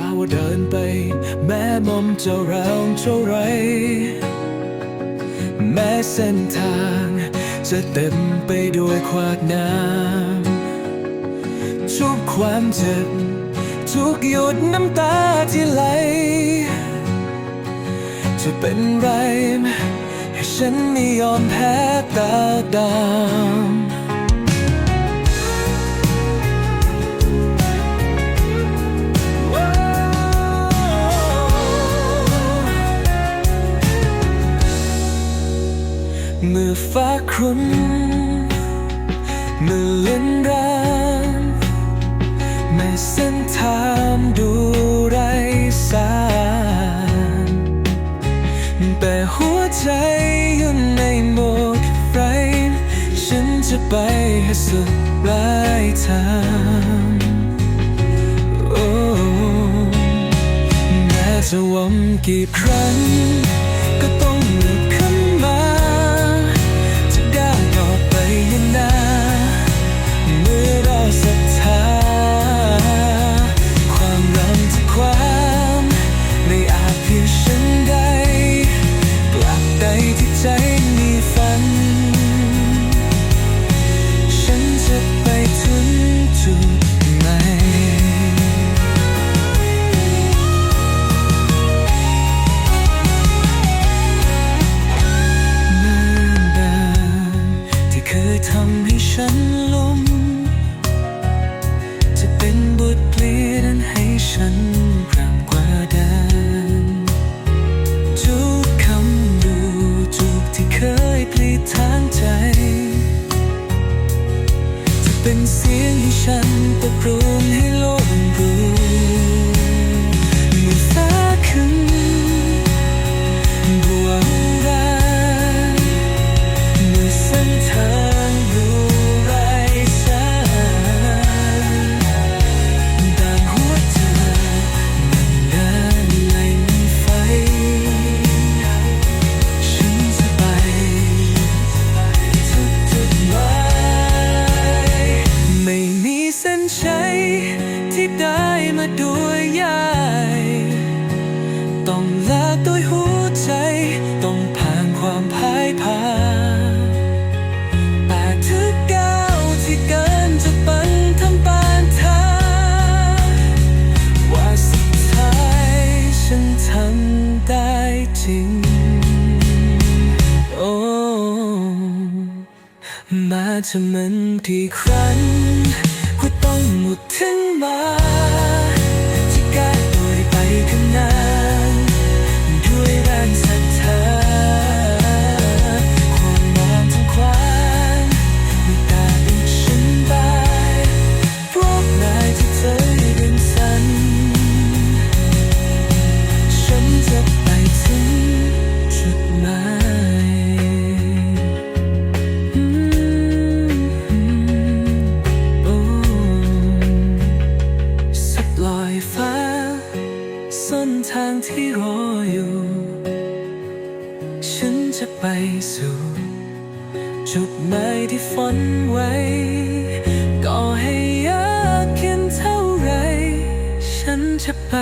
้าวเดินไป แม้มอมจะแรงเท่าไร แม้เส้นทาง จะเต็มไปด้วยขวากน้ำทุกความเจ็บ ทุกหยดน้ำตาที่ไหล จะเป็นไร ให้ฉันไม่ยอมแพ้ตาดำ ครุนเมื่อเล่นแรงแม้เส้นทางดูไรสารแต่หัวใจอยู่ในโหมดไฟฉันจะไปให้สุดปลายทางโอ้แม้จะวังกี่ครั้งก็ต้องลุกขึ้น เป็นเสียงให้ฉันตะโกนให้โลกรู้เมื่อฟ้าขึ้น ต้องลากด้วยหัวใจ ต้องผ่านความพ่ายพานแต่ทุกก้าวที่เกินจะปันทำปานทาว่าสุดท้ายฉันทำได้จริง โอ้มาจะมันกี่ครั้งก็ต้องหมดถึงมา อยู่ ฉันจะไปสู่ จุดหมายที่ฝันไว้ ก็ให้ยากเข็นเท่าไร ฉันจะไป